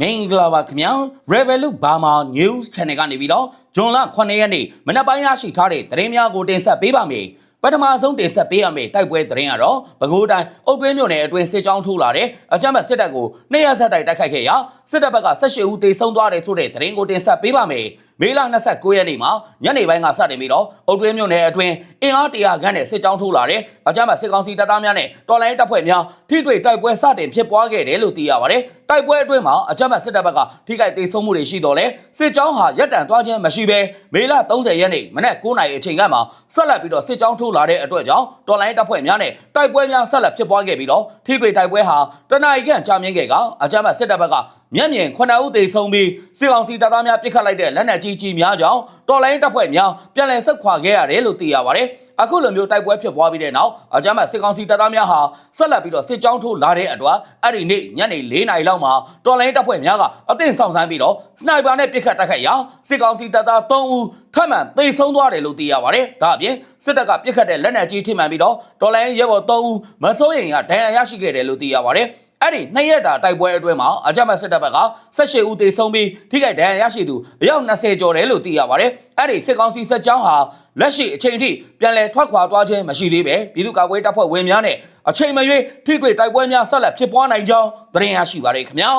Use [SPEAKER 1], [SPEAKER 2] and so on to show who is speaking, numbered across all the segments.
[SPEAKER 1] မင်္ဂလာပါခင်ဗျာ Revolut Burma News Channel ကနေပြီးတော့ဂျွန်လ9ရက်နေ့မနက်ပိုင်းရရှိထားတဲ့သတင်းများကိုတင်ဆက်ပေးပါမယ်ပထမဆုံးတင်ဆက်ပေးရမယ့်တိုက်ပွဲသတင်းကတော့ပဲခူးတိုင်းအုတ်တွင်းမြို့နယ်အတွင်းစစ်ကြောင်းထိုးလာတဲ့အကြမ်းဖက်စစ်တပ်ကိုနှစ်ရက်ဆက်တိုက်တိုက်ခိုက်ခဲ့ရာ စစ်တပ်ဘက်က18ဦးသေဆုံးသွားတယ်ဆိုတဲ့သတင်းကိုတင်ဆက်ပေးပါမယ်မေလ29ရက်နေ့မှာညနေပိုင်းကစတင်ပြီးတော့အုတ်တွင်းမြို့နယ်အတွင်းအင်အားတရာခန့်နဲ့စစ်ကြောင်းထိုးလာတဲ့အကြမ်းဖက်စစ်ကောင်စီတပ်သားများနဲ့တော်လိုင်းတပ်ဖွဲ့များထိတွေ့တိုက်ပွဲစတင်ဖြစ်ပွားခဲ့တယ်လို့သိရပါတယ်တိုက်ပွဲအတွင်းမှာအကြမ်းဖက်စစ်တပ်ဘက်ကထိခိုက်ဒေဆုံးမှုတွေရှိတော်လဲစစ်ကြောင်းဟာရပ်တန့်သွားခြင်းမရှိဘဲမေလ30ရက်နေ့မနက်9:00နာရီအချိန်ကမှဆက်လက်ပြီးတော့စစ်ကြောင်းထိုးလာတဲ့အတွက်ကြောင့်တော်လိုင်းတပ်ဖွဲ့များနဲ့တိုက်ပွဲများဆက်လက်ဖြစ်ပွားခဲ့ပြီးတော့ထိတွေ့တိုက်ပွဲဟာတနအီခန့်ကြာမြင့်ခဲ့ကအကြမ်းဖက်စစ်တပ်ဘက်က မျက်မြင်9ဦးသေဆုံးပြီးစစ်ကောင်စီတပ်သားများပစ်ခတ်လိုက်တဲ့လက်နက်ကြီးကြီးများကြောင့်တော်လိုင်းတပ်ဖွဲ့များပြန်လည်ဆုတ်ခွာခဲ့ရတယ်လို့သိရပါတယ်အခုလိုမျိုးတိုက်ပွဲဖြစ်ပွားပြီးတဲ့နောက်အကြမ်းဖက်စစ်ကောင်စီတပ်သားများဟာဆက်လက်ပြီးတော့စစ်ကြောင်းထိုးလာတဲ့အတွက်အဲ့ဒီနေ့ညနေ4နာရီလောက်မှာတော်လိုင်းတပ်ဖွဲ့များကအသင့်ဆောင်ဆန်းပြီးတော့စနိုက်ပါနဲ့ပစ်ခတ်တိုက်ခိုက်ရာစစ်ကောင်စီတပ်သား3ဦးထပ်မံသေဆုံးသွားတယ်လို့သိရပါတယ်။ဒါအပြင်စစ်တပ်ကပစ်ခတ်တဲ့လက်နက်ကြီးထိမှန်ပြီးတော့တော်လိုင်းရဲဘော်3ဦးမစိုးရိမ်ကဒဏ်ရာရရှိခဲ့တယ်လို့သိရပါတယ်။ အဲ့ဒီနှစ်ရက်တာတိုက်ပွဲအတွင်းမှာအကြမ်းဖက်စစ်တပ်ဘက်က18ဦးသေဆုံးပြီးထိခိုက်ဒဏ်ရာရရှိသူအယောက်20ကျော်တယ်လို့သိရပါတယ်။အဲ့ဒီစစ်ကောင်စီစစ်ကြောင်းဟာလက်ရှိအချိန်ထိပြန်လည်ထွက်ခွာသွားခြင်းမရှိသေးပဲပြည်သူ့ကာကွယ်တပ်ဖွဲ့ဝင်များနဲ့အချိန်မရွေးထိတွေ့တိုက်ပွဲများဆက်လက်ဖြစ်ပွားနိုင်ကြောင်းသတင်းရရှိပါရခင်ဗျာ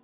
[SPEAKER 1] ။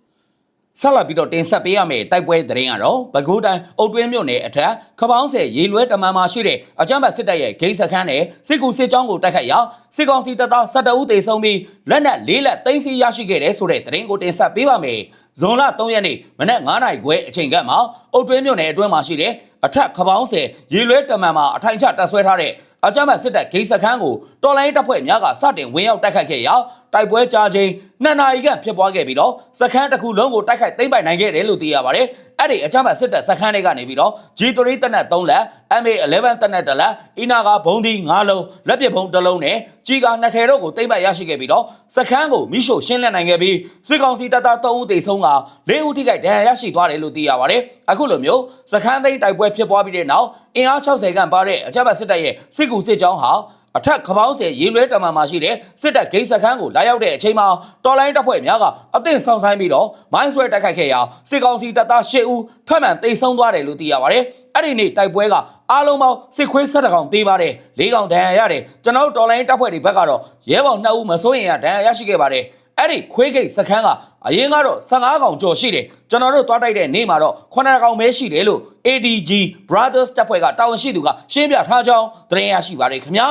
[SPEAKER 1] ဆက်လက်ပြီးတော့တင်ဆက်ပေးရမယ့်တိုက်ပွဲသတင်းကတော့ပဲခူးတိုင်းအုတ်တွင်းမြို့နယ်အထက်ခပောင်းဆယ်ရေလွဲတမန်မှာရှိတဲ့အကြမ်းဖက်စစ်တပ်ရဲ့ဂိတ်စခန်းနဲ့စစ်ကူစစ်ကြောင်းကိုတိုက်ခတ်ရာစစ်ကောင်စီတပ်သား12ဦးသေဆုံးပြီးလက်နက်၄လက်သိမ်းဆည်းရရှိခဲ့တဲ့ဆိုတဲ့သတင်းကိုတင်ဆက်ပေးပါမယ်။ဇွန်လ3ရက်နေ့မနက်9:00နာရီခွဲအချိန်ကမှအုတ်တွင်းမြို့နယ်အတွင်းမှာရှိတဲ့အထက်ခပောင်းဆယ်ရေလွဲတမန်မှာအထိုင်ချတပ်ဆွဲထားတဲ့အကြမ်းဖက်စစ်တပ်ဂိတ်စခန်းကိုတော်လိုင်းတပ်ဖွဲ့များကစတင်ဝင်ရောက်တိုက်ခတ်ခဲ့ရာ တိုက်ပွဲကြာချိန်နှစ်နာရီခန့်ဖြစ်ပွားခဲ့ပြီးတော့စခန်းတစ်ခုလုံးကိုတိုက်ခိုက်သိမ်းပိုက်နိုင်ခဲ့တယ်လို့သိရပါတယ်။အဲ့ဒီအကြမ်းဖက်စစ်တပ်စခန်းတွေကနေပြီးတော့ G3 တပ်နက်3လက် MA11 တပ်နက်1လက်အီနာကဘုံဒီ9လုံးလက်ပစ်ဘုံ1လုံးနဲ့ကြီးကနှစ်ထည်တို့ကိုသိမ်းပိုက်ရရှိခဲ့ပြီးတော့စခန်းကိုမိရှို့ရှင်းလင်းနိုင်ခဲ့ပြီးစစ်ကောင်စီတပ်သား3ဦးသေဆုံးက4ဦးထိခိုက်ဒဏ်ရာရရှိသွားတယ်လို့သိရပါတယ်။အခုလိုမျိုးစခန်းသိမ်းတိုက်ပွဲဖြစ်ပွားပြီးတဲ့နောက်အင်အား60ခန့်ပါတဲ့အကြမ်းဖက်စစ်တပ်ရဲ့စစ်ကူစစ်ကြောင်းဟာ အထက်ခပောင်းဆယ်ရေလွဲတမန်မှာရှိတဲ့စစ်တပ်ဂိတ်စခန်းကိုလာရောက်တဲ့အချိန်မှာတော်လိုင်းတပ်ဖွဲ့များကအသင့်ဆောင်ဆိုင်ပြီးတော့မိုင်းဆွဲတိုက်ခိုက်ခဲ့ရာစစ်ကောင်စီတပ်သား၈ဦးထပ်မံတိတ်ဆုံးသွားတယ်လို့သိရပါတယ်။အဲ့ဒီနေ့တိုက်ပွဲကအားလုံးပေါင်းစစ်ခွေး၁၁ကောင်သေးပါတယ်။၄ကောင်ဒဏ်ရာရတယ်။ကျွန်တော်တို့တော်လိုင်းတပ်ဖွဲ့တွေဘက်ကတော့ရဲဘော်2ဦးမစိုးရင်ရဒဏ်ရာရရှိခဲ့ပါတယ်။ အဲ့ဒီခွေးဂိတ်စခန်းကအရင်ကတော့15ကောင်ကျော်ရှိတယ်ကျွန်တော်တို့သွားတိုက်တဲ့နေ့မှာတော့9ကောင်ပဲရှိတယ်လို့ ADG Brothers တပ်ဖွဲ့ကတာဝန်ရှိသူကရှင်းပြထားကြောင်းသတင်းရရှိပါတယ်ခင်ဗျာ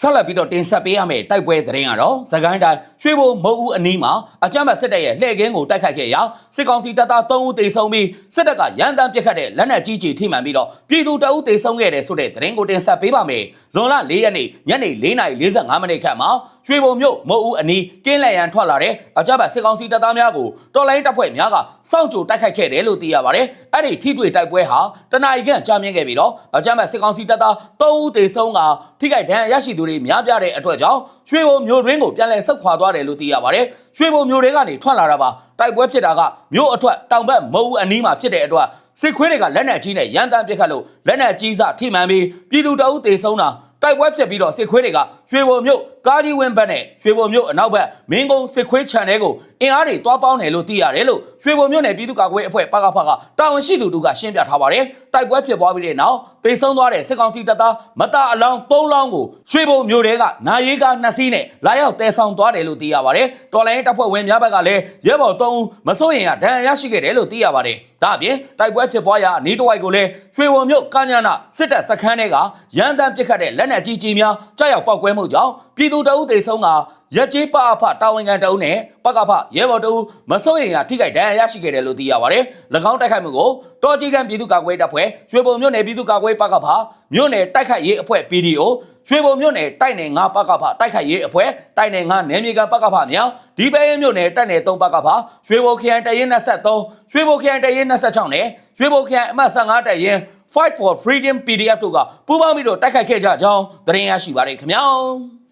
[SPEAKER 1] ဆက်လက်ပြီးတော့တင်ဆက်ပေးရမယ့်တိုက်ပွဲသတင်းကတော့သခိုင်းတိုင်းရွှေဘိုမုတ်ဦးအနီးမှာအကြမ်းဖက်စစ်တပ်ရဲ့လှည့်ကင်းကိုတိုက်ခိုက်ခဲ့ရာစစ်ကောင်စီတပ်သား3ဦးသေဆုံးပြီးစစ်တပ်ကရန်တမ်းပစ်ခတ်တဲ့လက်နက်ကြီးကြီးထိမှန်ပြီးတော့ပြည်သူတအုပ်သေဆုံးခဲ့တယ်ဆိုတဲ့သတင်းကိုတင်ဆက်ပေးပါမယ်။ဇွန်လ4ရက်နေ့ညနေ4:45မိနစ်ခန့်မှာ ရွှေဘုံမြို့မုတ်ဦးအနီးကင်းလည်ရန်ထွက်လာတဲ့အကြမ်းဖက်စစ်ကောင်စီတပ်သားများကိုတော်လိုင်းတပ်ဖွဲ့များကစောင့်ကြိုတိုက်ခိုက်ခဲ့တယ်လို့သိရပါတယ်။အဲ့ဒီထိတွေ့တိုက်ပွဲဟာတနအီခန့်ကြာမြင့်ခဲ့ပြီးတော့အကြမ်းဖက်စစ်ကောင်စီတပ်သား3ဦးသေဆုံးကထိခိုက်ဒဏ်ရာရရှိသူတွေများပြားတဲ့အတွက်ကြောင့်ရွှေဘုံမြို့တွင်းကိုပြန်လည်ဆုတ်ခွာသွားတယ်လို့သိရပါတယ်။ရွှေဘုံမြို့တွေကနေထွက်လာတာပါတိုက်ပွဲဖြစ်တာကမြို့အထွတ်တောင်ဘက်မုတ်ဦးအနီးမှာဖြစ်တဲ့အတွက်စစ်ခွေးတွေကလက်နက်ကြီးနဲ့ရန်တမ်းပစ်ခတ်လို့လက်နက်ကြီးစထိမှန်ပြီးပြည်သူတအုပ်သေဆုံးတာတိုက်ပွဲဖြစ်ပြီးတော့စစ်ခွေးတွေကရွှေဘုံမြို့ ကားကြီးဝင်းဘက်နဲ့ရွှေဘုံမြို့အနောက်ဘက်မင်းကုန်းစစ်ခွေးခြံထဲကိုအင်အားတွေတွားပေါင်းတယ်လို့သိရတယ်လို့ရွှေဘုံမြို့နယ်ပြည်သူ့ကာကွယ်အဖွဲ့ပကဖကတာဝန်ရှိသူတို့ကရှင်းပြထားပါတယ်တိုက်ပွဲဖြစ်ပွားပြီးတဲ့နောက်သေဆုံးသွားတဲ့စစ်ကောင်စီတပ်သားမတအလောင်း၃လောင်းကိုရွှေဘုံမြို့ထဲကနာရီကားနှစ်စီးနဲ့လာရောက်တဲဆောင်သွားတယ်လို့သိရပါတယ်တော်လိုင်းတပ်ဖွဲ့ဝင်များဘက်ကလည်းရဲဘော်၃ဦးမစိုးရင်ရဒဏ်ရာရရှိခဲ့တယ်လို့သိရပါတယ်ဒါအပြင်တိုက်ပွဲဖြစ်ပွားရာအနီးတစ်ဝိုက်ကိုလည်းရွှေဘုံမြို့ကညာနာစစ်တပ်စခန်းတွေကရန်တမ်းပစ်ခတ်တဲ့လက်နက်ကြီးကြီးများကြားရောက်ပောက်ကွဲမှုကြောင့်ပြည်သူတအုပ်သေဆုံးကရက်ကြီးပအဖတာဝန်ခံတအုပ်နဲ့ပကဖရဲဘော်တအုပ်မစိုးရင်ရထိခိုက်ဒဏ်ရာရရှိခဲ့တယ်လို့သိရပါတယ်၎င်းတိုက်ခိုက်မှုကိုတော်ကြီးကံပြည်သူ့ကာကွယ်တပ်ဖွဲ့ရွှေဘုံမြို့နယ်ပြည်သူ့ကာကွယ်ပကဖမြို့နယ်တိုက်ခိုက်ရေးအဖွဲ့ PDO ရွှေဘုံမြို့နယ်တိုက်နယ်9ပကဖတိုက်ခိုက်ရေးအဖွဲ့တိုက်နယ်9နယ်မြေကပကဖမြောင်ဒီပဲရင်မြို့နယ်တိုက်နယ်3ပကဖရွှေဘုံခရိုင်တရင်23ရွှေဘုံခရိုင်တရင်26နဲ့ရွှေဘုံခရိုင်အမှတ်15တရင် Fight for Freedom PDF တို့ကပူးပေါင်းပြီးတော့တိုက်ခိုက်ခဲ့ကြကြောင်းသတင်းရရှိပါတယ်ခင်ဗျာ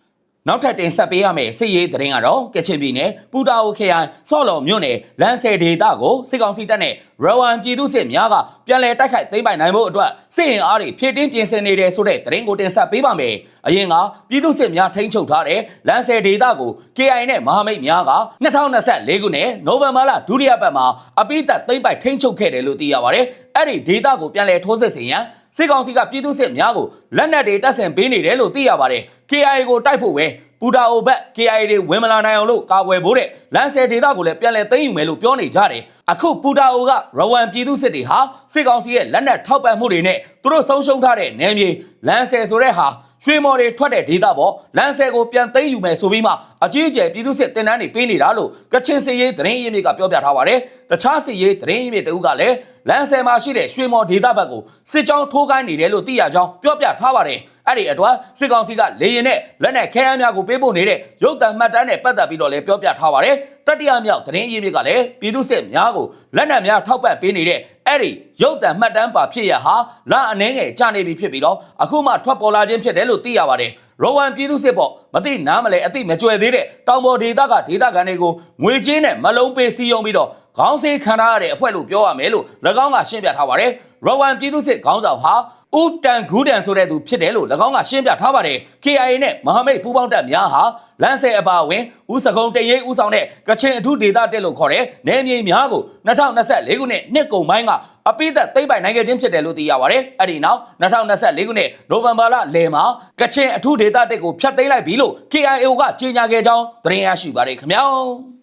[SPEAKER 1] နောက်ထပ်တင်ဆက်ပေးရမယ့်စစ်ရေးသတင်းကတော့ကချင်ပြည်နယ်ပူတာအိုခရိုင်စော့လော်မြို့နယ်လမ်းဆယ်ဒေသကိုစစ်ကောင်စီတပ်နဲ့ရဝမ်ပြည်သူစစ်များကပြန်လည်တိုက်ခိုက်သိမ်းပိုက်နိုင်ဖို့အတွက်စစ်ရင်အားတွေဖြည့်တင်းပြင်ဆင်နေတယ်ဆိုတဲ့သတင်းကိုတင်ဆက်ပေးပါမယ်။အရင်ကပြည်သူစစ်များထိန်းချုပ်ထားတဲ့လမ်းဆယ်ဒေသကို KI နဲ့မဟာမိတ်များက2024ခုနှစ်နိုဝင်ဘာလဒုတိယပတ်မှာအပိသက်သိမ်းပိုက်ထိန်းချုပ်ခဲ့တယ်လို့သိရပါတယ်။အဲ့ဒီဒေသကိုပြန်လည်ထိုးစစ်ဆင်ရန် စစ်ကောင်စီကပြည်သူစစ်များကိုလက်နက်တွေတပ်ဆင်ပေးနေတယ်လို့သိရပါတယ်။ KIA ကိုတိုက်ဖို့ပဲပူတာအိုဘက် KIA တွေဝင်မလာနိုင်အောင်လို့ကာကွယ်ဖို့တဲ့လမ်းဆယ်ဒေသကိုလည်းပြန်လည်သိမ်းယူမယ်လို့ပြောနေကြတယ်။အခုပူတာအိုကရဝမ်ပြည်သူစစ်တွေဟာစစ်ကောင်စီရဲ့လက်နက်ထောက်ပံ့မှုတွေနဲ့သူတို့ဆုံးရှုံးထားတဲ့နယ်မြေလမ်းဆယ်ဆိုတဲ့ဟာ ရွှေမော်တွေထွက်တဲ့ဒေသပေါ်လမ်းဆယ်ကိုပြန်သိမ်းယူမယ်ဆိုပြီးမှအကြီးအကျယ်ပြည်သူစစ်တင်တန်းတွေပေးနေတာလို့ကချင်စစ်ရေးသတင်းရင်းမြစ်ကပြောပြထားပါတယ်။တခြားစစ်ရေးသတင်းရင်းမြစ်တဦးကလည်းလမ်းဆယ်မှာရှိတဲ့ရွှေမော်ဒေသဘက်ကိုစစ်ကြောင်းထိုးခိုင်းနေတယ်လို့သိရကြောင်းပြောပြထားပါတယ်။အဲ့ဒီအတွက်စစ်ကောင်စီကလေရင်နဲ့လက်နက်ခဲယမ်းများကိုပေးပို့နေတဲ့ရုပ်တံမှတ်တမ်းနဲ့ပတ်သက်ပြီးတော့လည်းပြောပြထားပါတယ်။တတိယမြောက်သတင်းရင်းမြစ်ကလည်းပြည်သူစစ်များကိုလက်နက်များထောက်ပံ့ပေးနေတဲ့ အဲ့ဒီရုပ်တံမှတ်တမ်းပါဖြစ်ရဟာလအနှင်းငယ်ကျနေပြီဖြစ်ပြီးတော့အခုမှထွက်ပေါ်လာခြင်းဖြစ်တယ်လို့သိရပါတယ်။ရောဝမ်ပြည်သူစစ်ပေါ့မသိနားမလဲအသိမကြွယ်သေးတဲ့တောင်ပေါ်ဒေသကဒေသခံတွေကိုငွေချင်းနဲ့မလုံးပေးစီယုံပြီးတော့ခေါင်းစေးခံထားရတဲ့အဖွဲ့လို့ပြောရမယ်လို့၎င်းကရှင်းပြထားပါတယ်။ရောဝမ်ပြည်သူစစ်ခေါင်းဆောင်ဟာ ဦးတန်ဂူးတန်ဆိုတဲ့သူဖြစ်တယ်လို့၎င်းကရှင်းပြထားပါတယ်။ KIA နဲ့မဟာမိတ်ပူးပေါင်းတပ်များဟာလမ်းဆယ်အပါအဝင်ဦးစကုံတရိပ်ဦးဆောင်တဲ့ကချင်အထူးဒေသတက်လို့ခေါ်တဲ့နယ်မြေများကို2024ခုနှစ်နှစ်ကုန်ပိုင်းကအပိသက်သိမ့်ပိုင်နိုင်ခဲ့ခြင်းဖြစ်တယ်လို့သိရပါတယ်။အဲ့ဒီနောက်2024ခုနှစ်နိုဝင်ဘာလလယ်မှာကချင်အထူးဒေသတက်ကိုဖျက်သိမ်းလိုက်ပြီလို့ KIO ကကြေညာခဲ့ကြောင်းသတင်းရရှိပါတယ်ခင်ဗျာ။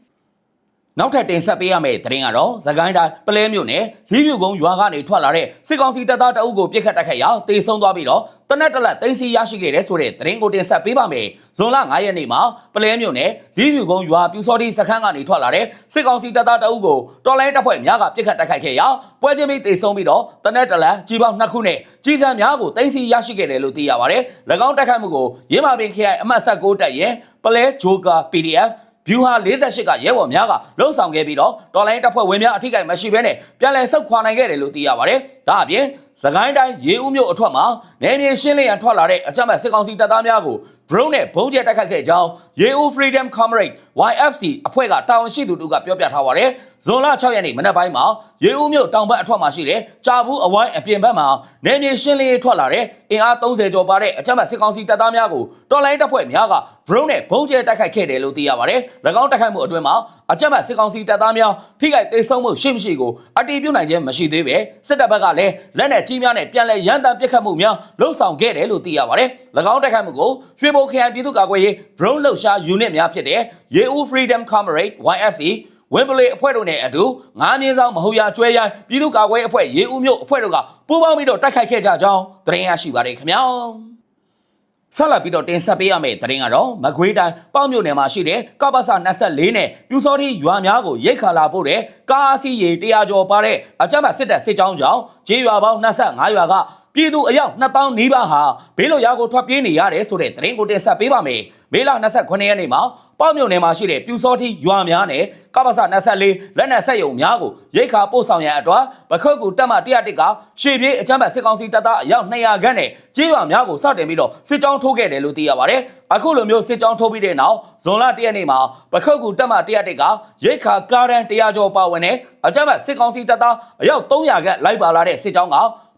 [SPEAKER 1] နောက်ထပ်တင်ဆက်ပေးရမယ့်သတင်းကတော့သကိုင်းတိုင်းပလဲမြို့နယ်ဇီးမြူကုန်းရွာကနေထွက်လာတဲ့စစ်ကောင်စီတပ်သားတအုပ်ကိုပြစ်ခတ်တိုက်ခိုက်ရာတေဆုံးသွားပြီးတော့တနက်တလက်သိမ်းဆီးရရှိခဲ့တဲ့ဆိုတဲ့သတင်းကိုတင်ဆက်ပေးပါမယ်။ဇွန်လ9ရက်နေ့မှာပလဲမြို့နယ်ဇီးမြူကုန်းရွာပြူစောတိစခန်းကနေထွက်လာတဲ့စစ်ကောင်စီတပ်သားတအုပ်ကိုတော်လိုင်းတပ်ဖွဲ့များကပြစ်ခတ်တိုက်ခိုက်ခဲ့ရာပွဲချင်းပြီးတေဆုံးပြီးတော့တနက်တလက်ကြီးပေါင်းနှစ်ခုနဲ့ကြီးစံများကိုသိမ်းဆီးရရှိခဲ့တယ်လို့သိရပါတယ်။၎င်းတိုက်ခိုက်မှုကိုရင်းမာပင်ခရိုင်အမှတ်16တပ်ရဲ့ပလဲဂျိုကာ PDF ဗျူဟာ48ကရဲဘော်များကလှုံ့ဆော်ခဲ့ပြီးတော့တော်လိုင်းတပ်ဖွဲ့ဝင်များအထိကိမရှိဘဲနဲ့ပြန်လည်ဆုတ်ခွာနိုင်ခဲ့တယ်လို့သိရပါတယ်။ဒါအပြင် စကိုင်းတိုင်းရေဦးမြို့အထွတ်မှာနယ်မြေရှင်းလင်းရန်ထွက်လာတဲ့အကြမ်းဖက်စစ်ကောင်စီတပ်သားများကို drone နဲ့ဘုံကျဲတိုက်ခတ်ခဲ့ကြောင်းရေဦး Freedom Comrade YFC အဖွဲ့ကတာဝန်ရှိသူတို့ကပြောပြထားပါတယ်။ဇွန်လ6ရက်နေ့မနက်ပိုင်းမှာရေဦးမြို့တောင်ဘက်အထွတ်မှာရှိတဲ့ကြာဘူးအဝိုင်းအပြင်ဘက်မှာနယ်မြေရှင်းလင်းရေးထွက်လာတဲ့အင်အား30ကျော်ပါတဲ့အကြမ်းဖက်စစ်ကောင်စီတပ်သားများကိုတော်လိုင်းတပ်ဖွဲ့များက drone နဲ့ဘုံကျဲတိုက်ခိုက်ခဲ့တယ်လို့သိရပါတယ်။၎င်းတိုက်ခိုက်မှုအတွင်းမှာ အကြမ်းဖက်စစ်ကောင်စီတပ်သားများထိခိုက်ဒေဆုံးမှုရှိမရှိကိုအတည်ပြုနိုင်ခြင်းမရှိသေးပဲစစ်တပ်ဘက်ကလည်းလက်နက်ကြီးများနဲ့ပြန်လည်ရန်တမ်းပစ်ခတ်မှုများလှုံ့ဆော်ခဲ့တယ်လို့သိရပါတယ်။၎င်းတိုက်ခိုက်မှုကိုရွှေဘိုခရိုင်ပြည်သူ့ကာကွယ်ရေး drone လှုပ်ရှား unit များဖြစ်တဲ့ရေဦး Freedom Comrade YFC ဝင်းပလေအဖွဲ့တို့နဲ့အတူငါးမြင်းဆောင်မဟုတ်ရကျွဲရိုင်းပြည်သူ့ကာကွယ်ရေးအဖွဲ့ရေဦးမြို့အဖွဲ့တို့ကပူးပေါင်းပြီးတော့တိုက်ခိုက်ခဲ့ကြကြောင်းသတင်းရရှိပါတယ်ခင်ဗျာ။ ဆက်လက်ပြီးတော့တင်ဆက်ပေးရမယ့်သတင်းကတော့မကွေးတိုင်းပေါ့မြို့နယ်မှာရှိတဲ့ကပ္ပစ24နဲ့ပြူစောတိရွာများကိုရိတ်ခါလာပို့တဲ့ကားအစီးရေ100ကျော်ပါတဲ့အကြမ်းဖက်စစ်တပ်စစ်ကြောင်းကြောင့်ကျေးရွာပေါင်း25ရွာကပြည်သူအယောက်2000နီးပါးဟာဘေးလွတ်ရာကိုထွက်ပြေးနေရတယ်ဆိုတဲ့သတင်းကိုတင်ဆက်ပေးပါမယ်။မေလ29ရက်နေ့မှာ ပေါ့မြို့နယ်မှာရှိတဲ့ပြူစောတိရွာများနဲ့ကပ္ပစ24လက်နက်ဆက်ယုံများကိုရိတ်ခါပို့ဆောင်ရန်အတွက်ပခုတ်ကူတက်မ101ကရှေ့ပြေးအကြမ်းဖက်စစ်ကောင်စီတပ်သားအယောက်200ခန့်နဲ့ကျေးရွာများကိုစတင်ပြီးတော့စစ်ကြောင်းထိုးခဲ့တယ်လို့သိရပါတယ်။အခုလိုမျိုးစစ်ကြောင်းထိုးပြီးတဲ့နောက်ဇွန်လ1ရက်နေ့မှာပခုတ်ကူတက်မ101ကရိတ်ခါကားရန်100ကျော်ပါဝင်တဲ့အကြမ်းဖက်စစ်ကောင်စီတပ်သားအယောက်300ခန့်လိုက်ပါလာတဲ့စစ်ကြောင်းက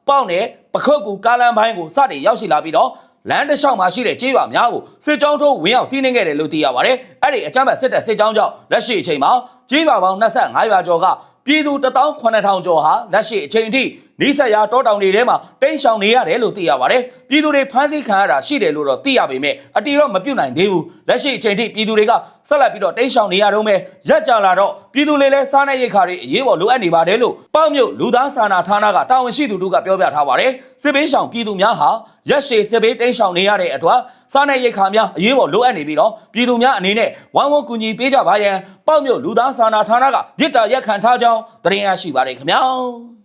[SPEAKER 1] ပေါက်နဲ့ပခုတ်ကူကားလမ်းပိုင်းကိုစတင်ရောက်ရှိလာပြီးတော့ လမ်းတစ်လျှောက်မှာရှိတဲ့ကျေးရွာများကိုစစ်ကြောင်းထိုးဝင်ရောက်စီးနှင်းခဲ့တယ်လို့သိရပါတယ်။အဲ့ဒီအကြမ်းဖက်စစ်တပ်စစ်ကြောင်းကြောင့်လက်ရှိအချိန်မှာကျေးရွာပေါင်း25ရွာကျော်ကပြည်သူ18000ကျော်ဟာလက်ရှိအချိန်အထိနီးစပ်ရာတောတောင်တွေထဲမှာတိမ်းရှောင်နေရတယ်လို့သိရပါတယ်။ပြည်သူတွေဖမ်းဆီးခံရတာရှိတယ်လို့တော့သိရပေမဲ့အတီတော့မပြုတ်နိုင်သေးဘူး။လက်ရှိအချိန်ထိပြည်သူတွေကဆက်လက်ပြီးတော့တိမ်းရှောင်နေရတော့မယ်။ရက်ကြလာတော့ပြည်သူတွေလည်းစားနပ်ရိက္ခာတွေအရေးပေါ်လိုအပ်နေပါတယ်လို့ပေါ့မြို့လူသားစာနာဌာနကတာဝန်ရှိသူတို့ကပြောပြထားပါတယ်။စစ်ဘေးရှောင်ပြည်သူများဟာရက်ရှည်စစ်ဘေးတိမ်းရှောင်နေရတဲ့အတွက်စားနပ်ရိက္ခာများအရေးပေါ်လိုအပ်နေပြီးတော့ပြည်သူများအနေနဲ့ဝိုင်းဝန်းကူညီပေးကြပါရန်ပေါ့မြို့လူသားစာနာဌာနကမြစ်တာရက်ခံထားကြောင်းသတင်းရရှိပါတယ်ခင်ဗျာ။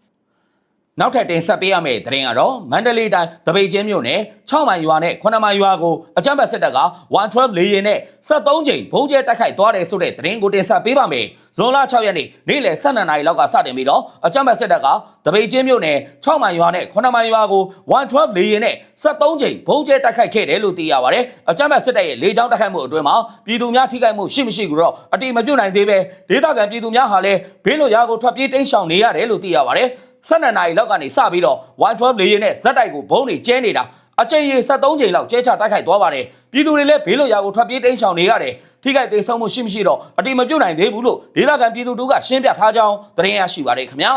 [SPEAKER 1] နောက်ထပ်တင်ဆက်ပေးရမယ့်သတင်းကတော့မန္တလေးတိုင်းတပိတ်ချင်းမြို့နယ်6မိုင်ရွာနဲ့9မိုင်ရွာကိုအကြမ်းဖက်စစ်တပ်က112လေယာဉ်နဲ့73ချိန်ဘုံကျဲတိုက်ခိုက်သွားတယ်ဆိုတဲ့သတင်းကိုတင်ဆက်ပေးပါမယ်။ဇွန်လ6ရက်နေ့နေ့လယ်12နာရီလောက်ကစတင်ပြီးတော့အကြမ်းဖက်စစ်တပ်ကတပိတ်ချင်းမြို့နယ်6မိုင်ရွာနဲ့9မိုင်ရွာကို112လေယာဉ်နဲ့73ချိန်ဘုံကျဲတိုက်ခိုက်ခဲ့တယ်လို့သိရပါတယ်။အကြမ်းဖက်စစ်တပ်ရဲ့လေကြောင်းတိုက်ခိုက်မှုအတွင်းမှာပြည်သူများထိခိုက်မှုရှိမရှိကိုတော့အတိမပြုတ်နိုင်သေးပဲဒေသခံပြည်သူများဟာလည်းဘေးလွတ်ရာကိုထွက်ပြေးတိမ်းရှောင်နေရတယ်လို့သိရပါတယ်။ 12နာရီလောက်ကနေစပြီးတော့112 လေယာဉ်နဲ့ဇက်တိုက်ကိုဘုံတွေကျဲနေတာအကြိမ်ရေ73ချိန်လောက်ကျဲချတိုက်ခိုက်သွားပါတယ်ပြည်သူတွေလည်းဘေးလွတ်ရာကိုထွက်ပြေးတိမ်းရှောင်နေရတယ်ထိခိုက်သေးဆုံးမှုရှိမရှိတော့အတိမပြုတ်နိုင်သေးဘူးလို့ဒေသခံပြည်သူတို့ကရှင်းပြထားကြောင်းသတင်းရရှိပါတယ်ခင်ဗျာ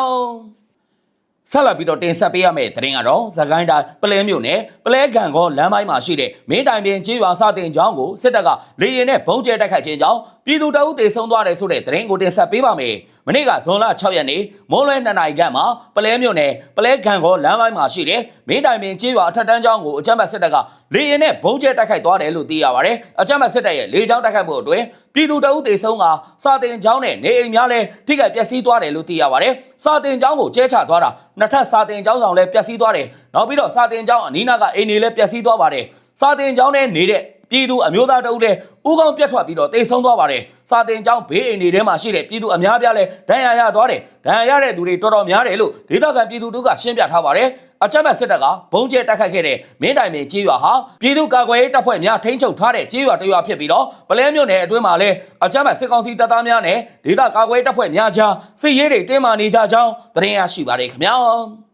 [SPEAKER 1] ဆက်လက်ပြီးတော့တင်ဆက်ပေးရမယ့်သတင်းကတော့သခိုင်းတိုင်းပလဲမြို့နယ်ပလဲကံကောလမ်းပိုင်းမှာရှိတဲ့မင်းတိုင်ပင်ကျေးရွာစတင်ကျောင်းကိုစစ်တပ်ကလေရင်နဲ့ဘုံကျဲတိုက်ခိုက်ခြင်းကြောင့် ပြည်သူတအုပ်တေဆုံးသွားတယ်ဆိုတဲ့သတင်းကိုတင်ဆက်ပေးပါမယ်။မနေ့ကဇွန်လ6ရက်နေ့မိုးလွဲ2နာရီခန့်မှာပလဲမြို့နယ်ပလဲကံကောလမ်းပိုင်းမှာရှိတဲ့မင်းတိုင်ပင်ကျေးရွာအထက်တန်းကျောင်းကိုအကြမ်းဖက်စစ်တပ်ကလေရင်နဲ့ဘုံကျဲတိုက်ခိုက်သွားတယ်လို့သိရပါတယ်။အကြမ်းဖက်စစ်တပ်ရဲ့လေကြောင်းတိုက်ခိုက်မှုအတွင်းပြည်သူတအုပ်တေဆုံးကစာတင်ကျောင်းနဲ့နေအိမ်များလည်းထိခိုက်ပျက်စီးသွားတယ်လို့သိရပါတယ်။စာတင်ကျောင်းကိုကျဲချသွားတာနှစ်ထပ်စာတင်ကျောင်းဆောင်လည်းပျက်စီးသွားတယ်။နောက်ပြီးတော့စာတင်ကျောင်းအနီးနားကအိမ်တွေလည်းပျက်စီးသွားပါတယ်။စာတင်ကျောင်းနဲ့နေတဲ့ ပြည်သူအမျိုးသားတအုပ်လည်းဥကောင်းပြတ်ထွက်ပြီးတော့တိတ်ဆုံးသွားပါတယ်။စာတင်ကျောင်းဘေးအိမ်တွေထဲမှာရှိတဲ့ပြည်သူအများပြားလည်းဒဏ်ရာရသွားတယ်။ဒဏ်ရာရတဲ့သူတွေတော်တော်များတယ်လို့ဒေသခံပြည်သူတို့ကရှင်းပြထားပါတယ်။အကြမ်းဖက်စစ်တပ်ကဘုံကျဲတိုက်ခိုက်ခဲ့တဲ့မင်းတိုင်ပင်ကြေးရွာဟာပြည်သူ့ကာကွယ်ရေးတပ်ဖွဲ့များထိန်းချုပ်ထားတဲ့ကြေးရွာတစ်ရွာဖြစ်ပြီးတော့ပလဲမြို့နယ်အတွင်းမှာလည်းအကြမ်းဖက်စစ်ကောင်စီတပ်သားများနဲ့ဒေသကာကွယ်ရေးတပ်ဖွဲ့များကြားစစ်ရေးတွေတင်းမာနေကြကြောင်းသတင်းရရှိပါတယ်ခင်ဗျာ။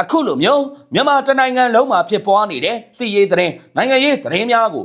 [SPEAKER 1] အခုလိုမျိုးမြန်မာတနိုင်ငံလုံးမှာဖြစ်ပွားနေတဲ့စီရေးသတင်းနိုင်ငံရေးသတင်းများကို